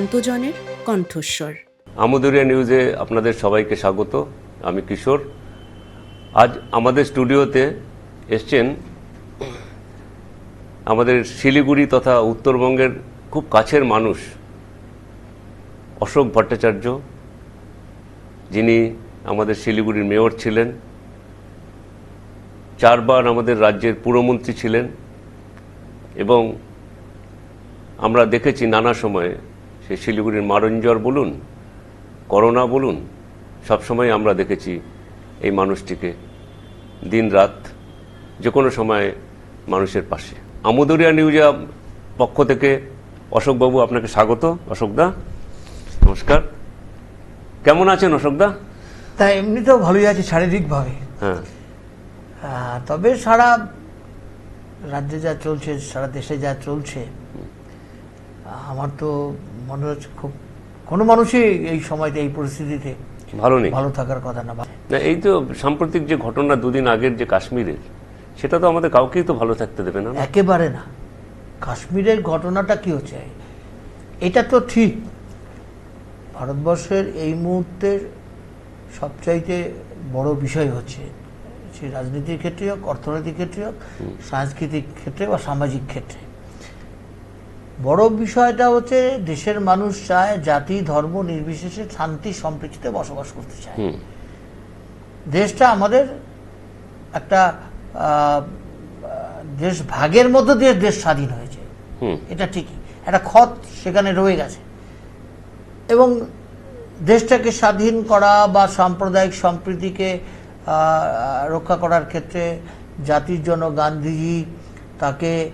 প্রান্তজনের কণ্ঠস্বর। আমদুরিয়া নিউজে আপনাদের সবাইকে স্বাগত। আমি কিশোর। আজ আমাদের স্টুডিওতে এসছেন আমাদের শিলিগুড়ি তথা উত্তরবঙ্গের খুব কাছের মানুষ অশোক ভট্টাচার্য, যিনি আমাদের শিলিগুড়ির মেয়র ছিলেন, চারবার আমাদের রাজ্যের পুরমন্ত্রী ছিলেন এবং আমরা দেখেছি নানা সময়ে সে শিলিগুড়ির মারঞ্জর বলুন করোনা বলুন সবসময় আমরা দেখেছি এই মানুষটিকে দিন রাত যে কোনো সময় মানুষের পাশে। আমদরিয়া নিউজা পক্ষ থেকে অশোকবাবু আপনাকে স্বাগত অশোকদা নমস্কার। কেমন আছেন অশোকদা তা এমনিতেও ভালোই আছে শারীরিকভাবে। হ্যাঁ। তবে সারা রাজ্যে যা চলছে সারা দেশে যা চলছে আমার তো মনে হচ্ছে খুব কোনো মানুষই এই সময়তে এই পরিস্থিতিতে ভালো নেই। ভালো থাকার কথা না। না এই তো সাম্প্রতিক যে ঘটনা দুদিন আগের যে কাশ্মীরের সেটা তো আমাদের কাউকেই তো ভালো থাকতে দেবে না? একেবারে না। কাশ্মীরের ঘটনাটা কি হচ্ছে? এটা তো ঠিক। ভারতবর্ষের এই মুহূর্তে সবচাইতে বড় বিষয় হচ্ছে সে রাজনীতির ক্ষেত্রে হোক অর্থনৈতিক ক্ষেত্রে হোক সাংস্কৃতিক ক্ষেত্রে বা সামাজিক ক্ষেত্রে। বড় বিষয়টা হচ্ছে দেশের মানুষ চায় জাতি ধর্ম নির্বিশেষে শান্তি সম্প্রীতিতে বসবাস করতে চায়। দেশটা আমাদের একটা দেশ ভাগের মধ্যে দিয়ে দেশ স্বাধীন হয়েছে। এটা ঠিকই। একটা ক্ষত সেখানে রয়ে গেছে। এবং দেশটাকে স্বাধীন করা বা সাম্প্রদায়িক সম্প্রীতিকে আহ, রক্ষা করার ক্ষেত্রে জাতির জন্য গান্ধীজি তাকে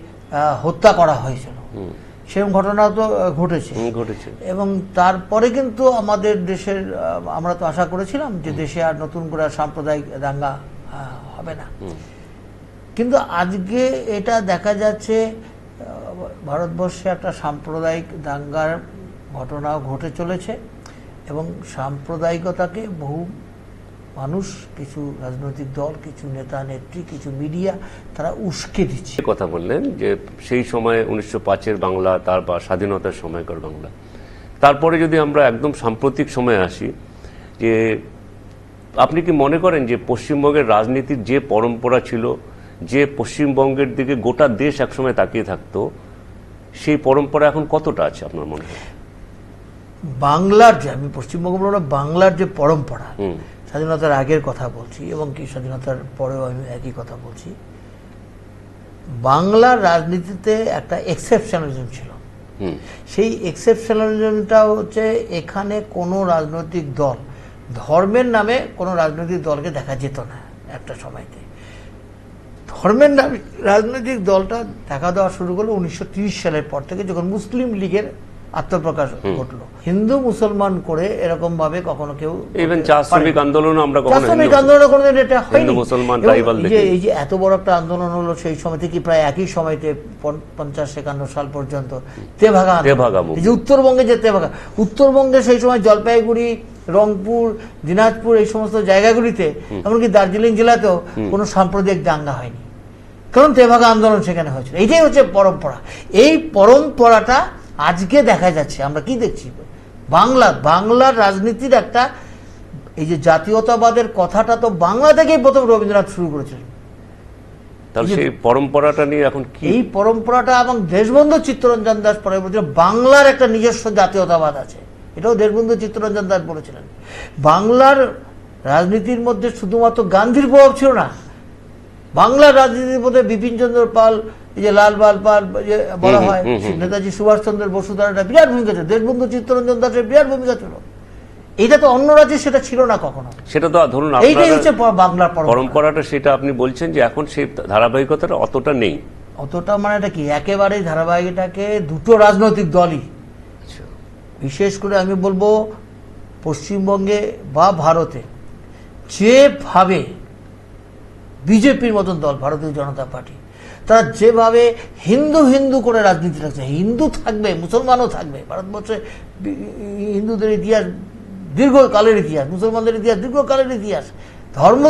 হত্যা করা হয়েছিল। সেরকম ঘটনা তো ঘটেছে। ঘটেছে। এবং তারপরে কিন্তু আমাদের দেশের আমরা তো আশা করেছিলাম যে দেশে আর নতুন করে সাম্প্রদায়িক দাঙ্গা হবে না। কিন্তু আজকে এটা দেখা যাচ্ছে ভারতবর্ষে একটা সাম্প্রদায়িক দাঙ্গার ঘটনাও ঘটে চলেছে এবং সাম্প্রদায়িকতাকে বহু মানুষ কিছু রাজনৈতিক দল কিছু নেতা নেত্রী কিছু মিডিয়া তারা উস্কে দিচ্ছে। কথা বললেন যে সেই সময় উনিশশো পাঁচের বাংলা তার বা স্বাধীনতার সময়কার বাংলা। তারপরে যদি আমরা একদম সাম্প্রতিক সময়ে আসি যে আপনি কি মনে করেন যে পশ্চিমবঙ্গের রাজনীতির যে পরম্পরা ছিল যে পশ্চিমবঙ্গের দিকে গোটা দেশ একসময় তাকিয়ে থাকতো সেই পরম্পরা এখন কতটা আছে আপনার মনে হয়? বাংলার যে আমি পশ্চিমবঙ্গ বাংলার যে পরম্পরা হুম। স্বাধীনতার আগের কথা বলছি এবং কি স্বাধীনতার পরেও আমি একই কথা বলছি। বাংলার রাজনীতিতে একটা এক্সেপশনালিজম ছিল। সেই এক্সেপশনালিজমটা হচ্ছে এখানে কোনো রাজনৈতিক দল ধর্মের নামে কোনো রাজনৈতিক দলকে দেখা যেত না একটা সময়তে। ধর্মের নামে রাজনৈতিক দলটা দেখা দেওয়া শুরু করল উনিশশো সালের পর থেকে যখন মুসলিম লীগের আত্মপ্রকাশ ঘটলো। হিন্দু মুসলমান করে এরকম ভাবে কখনো কেউ ইভেন চা শ্রমিক আন্দোলন আমরা কখনো প্রাথমিক হিন্দু- কোনোদিন এটা হয়নি। মুসলমান ট্রাইবাল যে এই যে এত বড় একটা আন্দোলন হলো সেই সময় থেকে প্রায় একই সময়তে পঞ্চাশ একান্ন সাল পর্যন্ত। তেভাগা তেভাগা যে উত্তরবঙ্গে যে তেভাগা উত্তরবঙ্গে সেই সময় জলপাইগুড়ি রংপুর দিনাজপুর এই সমস্ত জায়গাগুলিতে এমনকি দার্জিলিং জেলাতেও কোনো সাম্প্রদায়িক দাঙ্গা হয়নি। কারণ তেভাগা আন্দোলন সেখানে হয়েছিল। এইটাই হচ্ছে পরম্পরা। এই পরম্পরাটা আজকে দেখা যাচ্ছে আমরা কি দেখছি? বাংলা বাংলার রাজনীতির একটা এই যে জাতীয়তাবাদের কথাটা তো বাংলা থেকেই প্রথম রবীন্দ্রনাথ শুরু করেছিলেন তাহলে সেই পরম্পরাটা নিয়ে এখন কি? এই পরম্পরাটা এবং দেশবন্ধু চিত্তরঞ্জন দাস পরে বলেছিলেন বাংলার একটা নিজস্ব জাতীয়তাবাদ আছে। এটাও দেশবন্ধু চিত্তরঞ্জন দাস বলেছিলেন। বাংলার রাজনীতির মধ্যে শুধুমাত্র গান্ধীর প্রভাব ছিল না বাংলার রাজনীতির মধ্যে বিপিন চন্দ্র পাল এই যে লাল পাল যে বলা হয় নেতাজি সুভাষচন্দ্র বসু তার একটা বিরাট ভূমিকা ছিল দেশবন্ধু চিত্তরঞ্জন দাসের বিরাট ভূমিকা ছিল। এটা তো অন্য রাজ্যে সেটা ছিল না কখনো। সেটা তো ধরুন এইটাই হচ্ছে বাংলার পরম্পরাটা সেটা আপনি বলছেন যে এখন সেই ধারাবাহিকতাটা অতটা নেই। অতটা মানে এটা কি? একেবারেই ধারাবাহিকটাকে দুটো রাজনৈতিক দলই। আচ্ছা। বিশেষ করে আমি বলব পশ্চিমবঙ্গে বা ভারতে যেভাবে বিজেপির মতন দল, ভারতীয় জনতা পার্টি। তারা যেভাবে হিন্দু হিন্দু করে রাজনীতি রাখছে, হিন্দু থাকবে, মুসলমানও থাকবে, ভারতবর্ষে হিন্দুদের ইতিহাস দীর্ঘকালের ইতিহাস, মুসলমানদের ইতিহাস দীর্ঘকালের ইতিহাস। ধর্ম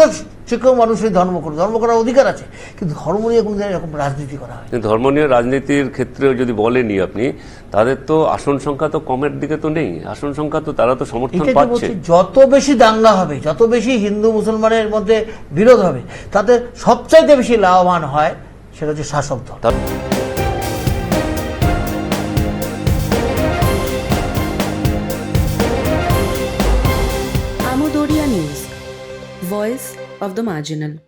যে কেউ মানুষের ধর্ম করে ধর্ম করার অধিকার আছে কিন্তু ধর্ম নিয়ে কোনো এরকম রাজনীতি করা হয় ধর্ম নিয়ে রাজনীতির ক্ষেত্রেও যদি বলেনি আপনি তাদের তো আসন সংখ্যা তো কমের দিকে তো নেই আসন সংখ্যা তো তারা তো সমর্থন পাচ্ছে। যত বেশি দাঙ্গা হবে যত বেশি হিন্দু মুসলমানের মধ্যে বিরোধ হবে তাতে সবচাইতে বেশি লাভবান হয় সেটা হচ্ছে শাসক দল। Of the marginal.